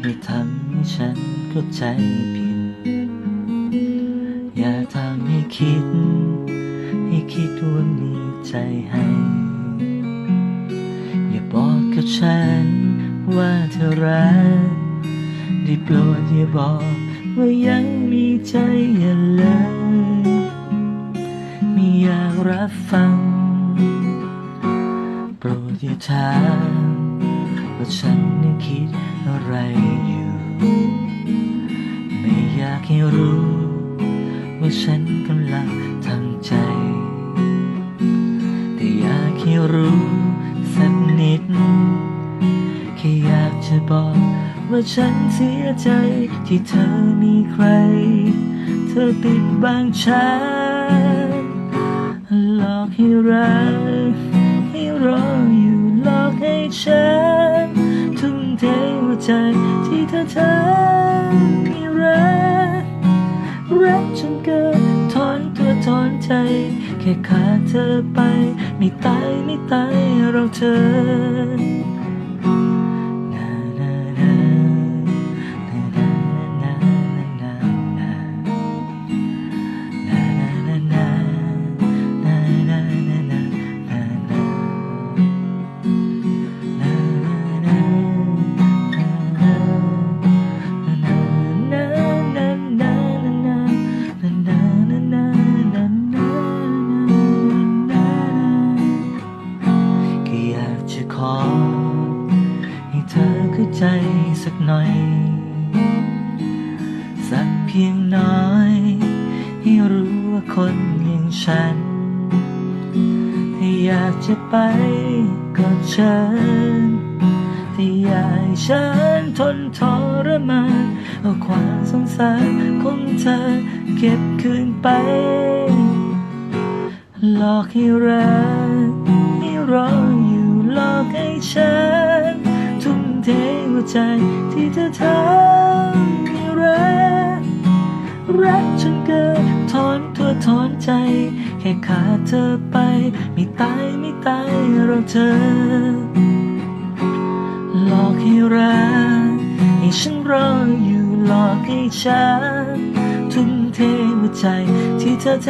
ให้ทำให้ฉันเข้าใจผิด อย่าทำให้คิด ให้คิดว่ามีใจให้ อย่าบอกกับฉันว่าเธอรักได้โปรดอย่าบอกว่ายังมีใจอย่าเลยไม่อยากรับฟัง โปรดอย่าถาม ว่าฉันนั้นคิดอะไรอยู่ ไม่อยากให้รู้ ว่าฉันกำลังทำใจ แต่อยากให้รู้สักนิด แค่อยากจะบอกว่าฉันเสียใจที่เธอมีใคร เธอปิดบังฉันหลอกให้รักให้รออยู่หลอกให้ฉัน ในหัวใจที่เธอทำให้รักรักจนเกินถอนตัวถอนใจ แค่ขาดเธอไป ไม่ตายไม่ตายเราเธอ จะขอ ให้เธอเข้าใจสักหน่อย สักเพียงน้อย ให้รู้ว่าคนอย่างฉัน ถ้าอยากจะไปก็เชิญถ้าอยากให้ฉันทนทรมานเอาความสงสารของเธอเก็บคืนไป หลอกให้รัก ฉัน ทุ่มเทหัวใจที่เธอทำให้รักรักจนเกินถอนตัวถอนใจ แค่ขาดเธอไป ไม่ตายไม่ตายเราเธอ หลอกให้รักให้ฉันรออยู่หลอกให้ฉันทุ่มเทหัวใจที่เธอท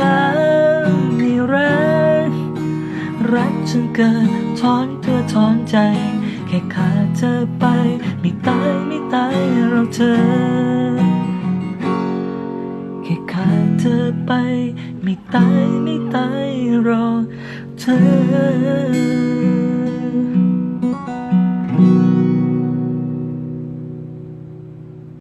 ำให้รัก รักจนเกินถอนตัวถอนใจ แค่ขาดเธอไป ไม่ตายไม่ตายเราเธอ แค่ขาดเธอไป ไม่ตายไม่ตายรอเธอ